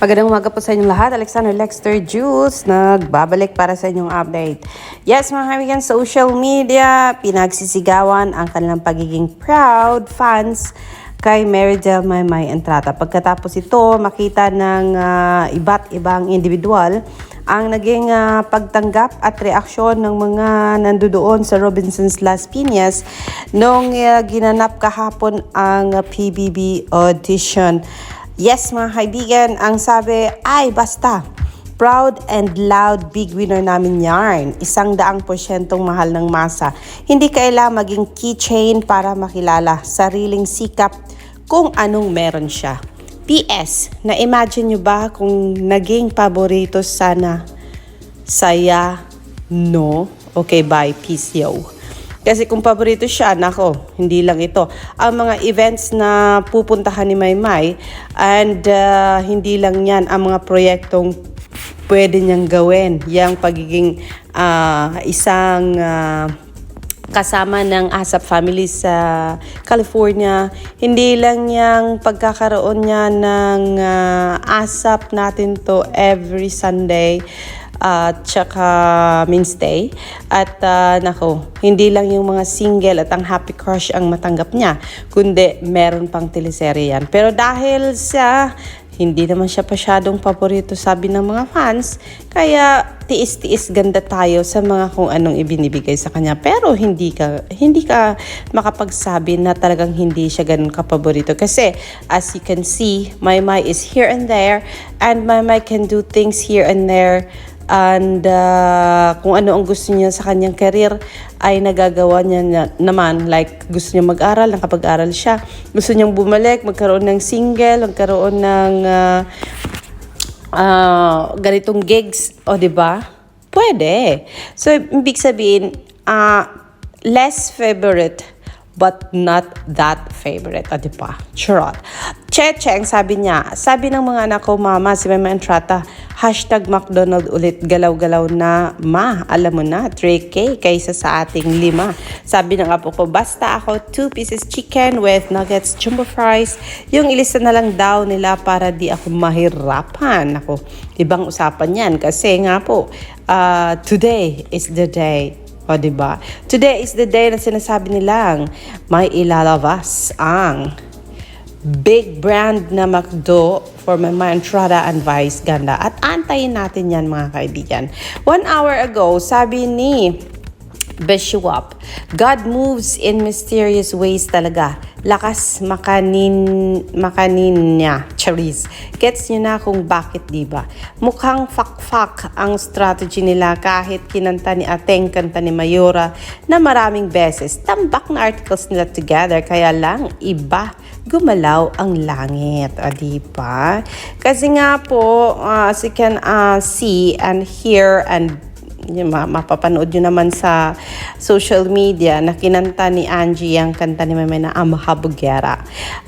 Magandang umaga po sa inyong lahat. Alexander Lexter Jules, nagbabalik para sa inyong update. Yes, mga kaibigan, social media, pinagsisigawan ang kanilang pagiging proud fans kay Mary Del Maymay Entrata. Pagkatapos ito, makita ng ah, iba't ibang individual ang naging ah, pagtanggap at reaksyon ng mga nandoon sa Robinson's Las Piñas nung ah, ginanap kahapon ang PBB audition. Yes, mga kaibigan, ang sabi ay basta. Proud and loud big winner namin yarn. Isang daang porsyentong mahal ng masa. Hindi kailangan maging keychain para makilala. Sariling sikap kung anong meron siya. PS, na-imagine nyo ba kung naging paborito sana saya no? Okay, bye. Peace, yo. Kasi kung paborito siya, nako, hindi lang ito. Ang mga events na pupuntahan ni Maymay and uh, hindi lang yan ang mga proyektong pwede niyang gawin. Yang pagiging ah, isang ah, kasama ng ASAP family sa California. Hindi lang yung pagkakaroon niya ng ah, ASAP natin to every Sunday at tsaka Wednesday. At ah, nako, hindi lang yung mga single at ang happy crush ang matanggap niya, kundi meron pang teleserye yan. Pero dahil sa hindi naman siya pasyadong paborito sabi ng mga fans, kaya tiis-tiis ganda tayo sa mga kung anong ibinibigay sa kanya. Pero hindi ka hindi ka makapagsabi na talagang hindi siya ganun kapaborito kasi as you can see, Maymay is here and there and Maymay can do things here and there and uh, kung ano ang gusto niya sa kanyang career ay nagagawa niya na, naman. Like gusto niya mag-aral, nakapag-aral siya. Gusto niyang bumalik, magkaroon ng single magkaroon ng uh, uh, ganitong gigs. O di ba? Pwede. So ibig sabihin uh, less favorite but not that favorite. O, di ba? Charot. Checheng, sabi niya, sabi ng mga anak ko, mama, si Mama Entrata, hashtag McDonald ulit, galaw-galaw na, ma, alam mo na, 3K kaysa sa ating lima. Sabi ng apo ko, basta ako, two pieces chicken with nuggets, jumbo fries, yung ilista na lang daw nila para di ako mahirapan. Ako, ibang usapan yan kasi nga po, ah, today is the day o, ba? Today is the day na sinasabi nilang may ilalabas ang big brand na McDo for Mama Entrada and Vice Ganda. At antayin natin yan mga kaibigan. One hour ago, sabi ni Beshuap, God moves in mysterious ways talaga. Lakas makanin, makanin niya. Charis. Gets niyo na kung bakit, di ba? Mukhang fuck-fuck ang strategy nila kahit kinanta ni Ateng, kanta ni Mayora na maraming beses. Tambak na articles nila together, kaya lang iba gumalaw ang langit. O, di ba? Kasi nga po, uh, as you can uh, see and hear and mapapanood nyo naman sa social media na kinanta ni Angie ang kanta ni Meme na Amaha.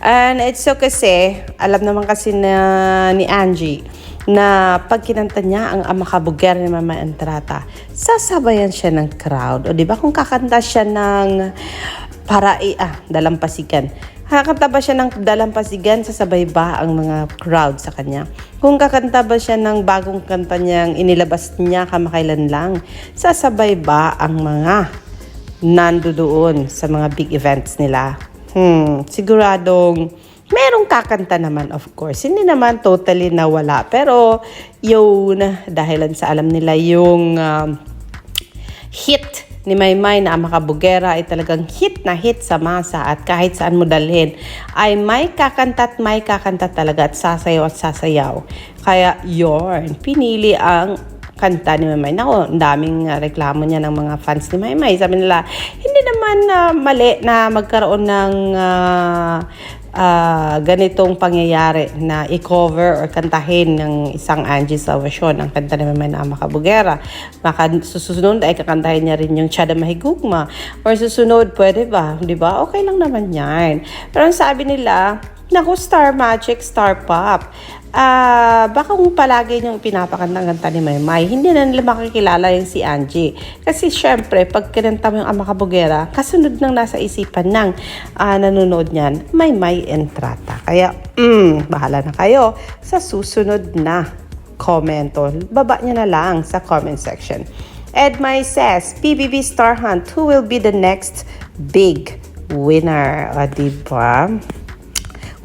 And it's so kasi, alam naman kasi na ni Angie, na pag kinanta niya ang Amaha Bugera ni Mama Entrata, sasabayan siya ng crowd. O di ba kung kakanta siya ng para ah, dalampasigan. Kakanta ba siya ng dalampasigan, sasabay ba ang mga crowd sa kanya? Kung kakanta ba siya ng bagong kanta niyang inilabas niya kamakailan lang, sasabay ba ang mga nandoon sa mga big events nila? Hmm, siguradong merong kakanta naman of course. Hindi naman totally nawala. Pero yun, dahilan sa alam nila yung um, hit ni Maymay na ang makabugera ay talagang hit na hit sa masa at kahit saan mo dalhin ay may kakanta at may kakanta talaga at sasayaw at sasayaw. Kaya yorn, pinili ang kanta ni Maymay. Nako, ang daming uh, reklamo niya ng mga fans ni Maymay. Sabi nila, hindi naman uh, mali na magkaroon ng uh, uh, ganitong pangyayari na i-cover or kantahin ng isang Angie Salvacion ang kanta ni Mama na Makabugera. Maka, susunod ay kakantahin niya rin yung Chada Mahigugma. Or susunod, pwede ba? Di ba? Okay lang naman yan. Pero ang sabi nila, Naku, Star Magic, Star Pop. Ah, baka kung palagi niyong pinapakantang kanta ni Maymay, hindi na nila makikilala yung si Angie. Kasi syempre, pag kinanta mo yung Ama Kabugera, kasunod nang nasa isipan ng ah, nanonood niyan, Maymay Entrata. Kaya, mm, bahala na kayo sa susunod na komento. Baba niya na lang sa comment section. Edmay says, PBB Star Hunt, who will be the next big winner? O, diba?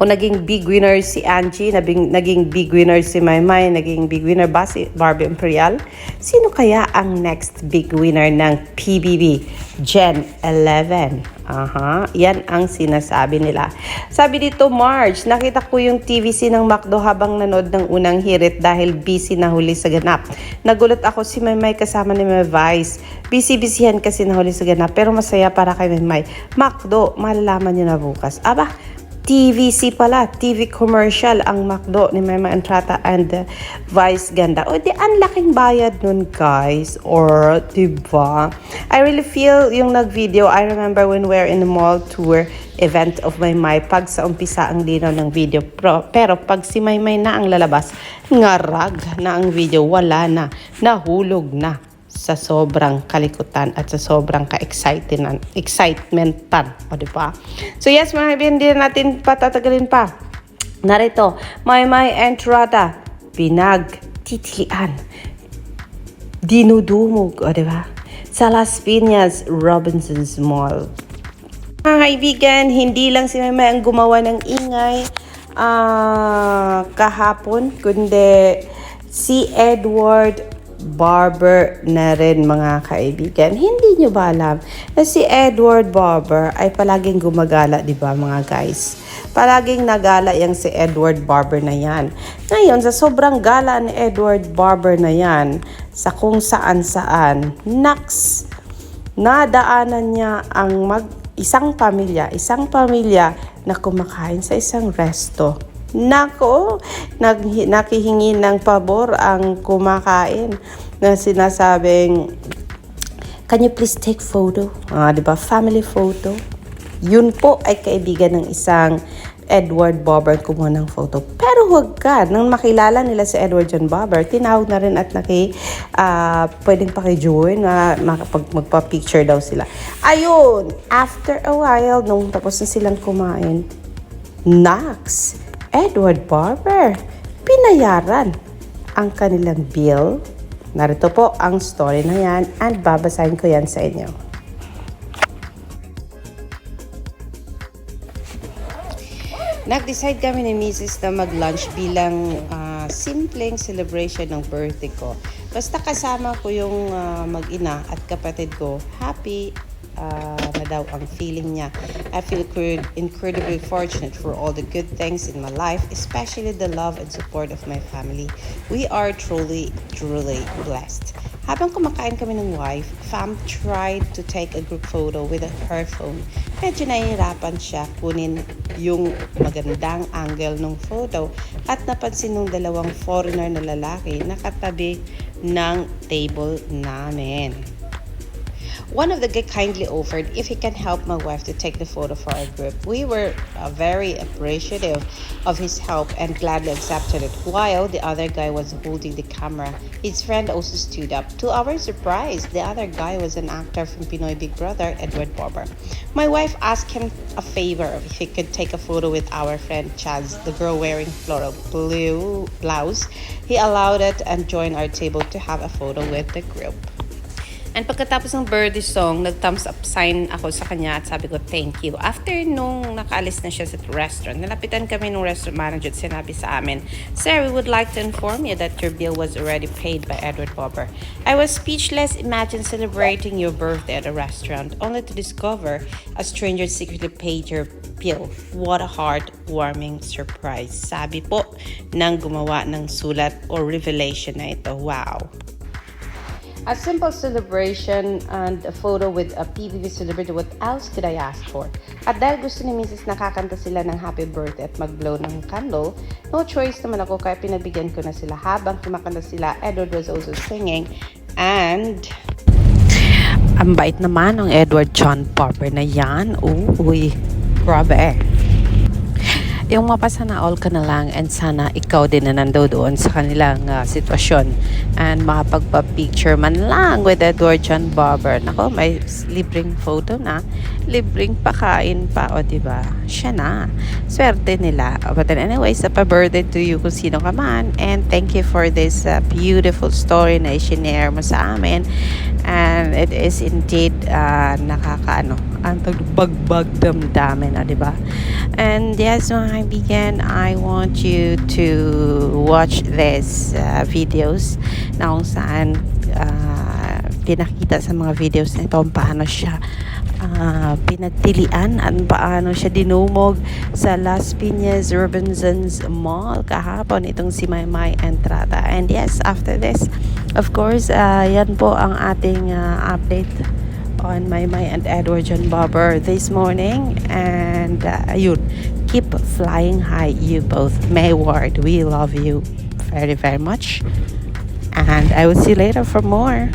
Kung naging big winner si Angie, naging, naging big winner si Maymay, naging big winner ba si Barbie Imperial? Sino kaya ang next big winner ng PBB Gen 11? Aha, yan ang sinasabi nila. Sabi dito, March, nakita ko yung TVC ng McDo habang nanood ng unang hirit dahil busy na huli sa ganap. Nagulat ako si Maymay kasama ni May Vice. Busy-busyhan kasi na huli sa ganap pero masaya para kay Maymay. McDo, malalaman niyo na bukas. Aba, TVC pala, TV commercial ang McDo ni Mema Entrata and Vice Ganda. O di, ang laking bayad nun guys. Or, diba? I really feel yung nag-video, I remember when we're in the mall tour event of Maymay, pag sa umpisa ang linaw ng video. Pero, pero pag si Maymay na ang lalabas, ngarag na ang video, wala na, nahulog na sa sobrang kalikutan at sa sobrang ka-excitement excitementan. O, di ba? So yes, mga kaibigan, hindi na natin patatagalin pa. Narito, Maymay Entrada, pinagtitilian, dinudumog, o di ba? Sa Las Piñas, Robinson's Mall. Mga kaibigan, hindi lang si Maymay ang gumawa ng ingay ah, kahapon, kundi si Edward Barber na rin mga kaibigan. Hindi nyo ba alam na si Edward Barber ay palaging gumagala, di ba mga guys? Palaging nagala yang si Edward Barber na yan. Ngayon, sa sobrang gala ni Edward Barber na yan, sa kung saan saan, naks, nadaanan niya ang mag isang pamilya, isang pamilya na kumakain sa isang resto. Nako, nag, nakihingi ng pabor ang kumakain na sinasabing, Can you please take photo? Ah, di ba? Family photo. Yun po ay kaibigan ng isang Edward Bobber kumuha ng photo. Pero huwag ka, nang makilala nila si Edward John Bobber, tinawag na rin at naki, ah, pwedeng pakijoin, na makapag, magpa-picture daw sila. Ayun, after a while, nung tapos na silang kumain, Nax, Edward Barber, pinayaran ang kanilang bill. Narito po ang story na yan and babasahin ko yan sa inyo. Nag-decide kami ni Mrs. na mag-lunch bilang ah, simpleng celebration ng birthday ko. Basta kasama ko yung ah, mag-ina at kapatid ko, happy ah, na daw ang feeling niya. I feel incred- incredibly fortunate for all the good things in my life, especially the love and support of my family. We are truly, truly blessed. Habang kumakain kami ng wife, fam tried to take a group photo with her phone. Medyo nahihirapan siya kunin yung magandang angle ng photo at napansin ng dalawang foreigner na lalaki na katabi ng table namin. One of the guy kindly offered if he can help my wife to take the photo for our group. We were uh, very appreciative of his help and gladly accepted it. While the other guy was holding the camera, his friend also stood up. To our surprise, the other guy was an actor from Pinoy Big Brother, Edward Barber. My wife asked him a favor if he could take a photo with our friend Chaz, the girl wearing floral blue blouse. He allowed it and joined our table to have a photo with the group. And pagkatapos ng birthday song, nag-thumbs up sign ako sa kanya at sabi ko, thank you. After nung nakaalis na siya sa restaurant, nalapitan kami ng restaurant manager at sinabi sa amin, Sir, we would like to inform you that your bill was already paid by Edward Bobber. I was speechless. Imagine celebrating your birthday at a restaurant only to discover a stranger secretly paid your bill. What a heartwarming surprise. Sabi po ng gumawa ng sulat or revelation na ito. Wow. A simple celebration and a photo with a PBB celebrity, what else could I ask for? At dahil gusto ni Mrs. nakakanta sila ng happy birthday at mag-blow ng candle, no choice naman ako kaya pinabigyan ko na sila habang kumakanta sila. Edward was also singing and ang bait naman ng Edward John Barber na yan. Uy, grabe. Yung mapasana all ka na lang and sana ikaw din na nando doon sa kanilang ah, sitwasyon and makapagpa-picture man lang with Edward John Barber. Nako, may libreng photo na, libreng pakain pa, o ba? Siya na. Swerte nila. But then anyways, pa birthday to you kung sino ka man and thank you for this ah, beautiful story na i-share mo sa amin. And it is indeed uh, nakakaano, ang bagbag damdamin, di ba? And yes, mga kaibigan, I want you to watch these uh, videos na kung saan uh, pinakita sa mga videos nito paano siya uh, pinagtilian at paano siya dinumog sa Las Piñas Robinsons Mall kahapon itong si Maymay Entrada. And yes, after this, of course, uh, yan po ang ating uh, update on Maymay and Edward John Barber this morning. And uh, ayun, keep flying high, you both. May Ward, we love you very, very much. And I will see you later for more.